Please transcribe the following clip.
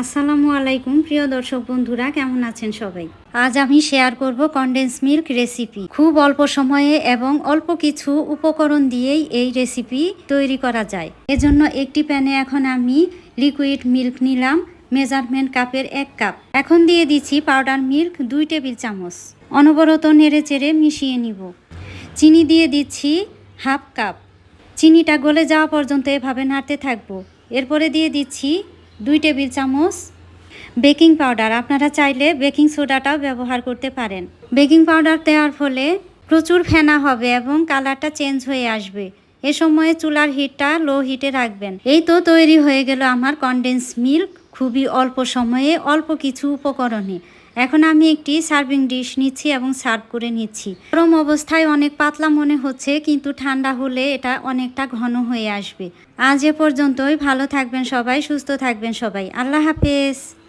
আসসালামু আলাইকুম, প্রিয় দর্শক বন্ধুরা, কেমন আছেন সবাই? আজ আমি শেয়ার করব কনডেন্স মিল্ক রেসিপি খুব অল্প সময়ে এবং অল্প কিছু উপকরণ দিয়েই এই রেসিপি তৈরি করা যায়। এজন্য একটি প্যানে এখন আমি লিকুইড মিল্ক নিলাম মেজারমেন্ট কাপের এক কাপ এখন দিয়ে দিচ্ছি পাউডার মিল্ক দুই টেবিল চামচ। অনবরত নেড়ে চেড়ে মিশিয়ে নিব। চিনি দিয়ে দিচ্ছি হাফ কাপ চিনিটা গলে যাওয়া পর্যন্ত এভাবে নাড়তে থাকব। এরপরে দিয়ে দিচ্ছি দুই টেবিল চামচ বেকিং পাউডার। আপনারা চাইলে বেকিং সোডাটাও ব্যবহার করতে পারেন। বেকিং পাউডার দেওয়ার ফলে প্রচুর ফেনা হবে এবং কালারটা চেঞ্জ হয়ে আসবে। এ সময়ে চুলার হিটটা লো হিটে রাখবেন। এই তো তৈরি হয়ে গেল আমার কনডেন্স মিল্ক খুবই অল্প সময়ে অল্প কিছু উপকরণে। এখন আমি একটি সার্ভিং ডিশ নিচ্ছি এবং সার্ভ করে নিচ্ছি। গরম অবস্থায় অনেক পাতলা মনে হচ্ছে, কিন্তু ঠান্ডা হলে এটা অনেকটা ঘন হয়ে আসবে। আজ এ পর্যন্তই। ভালো থাকবেন সবাই, সুস্থ থাকবেন সবাই। আল্লাহ হাফেজ।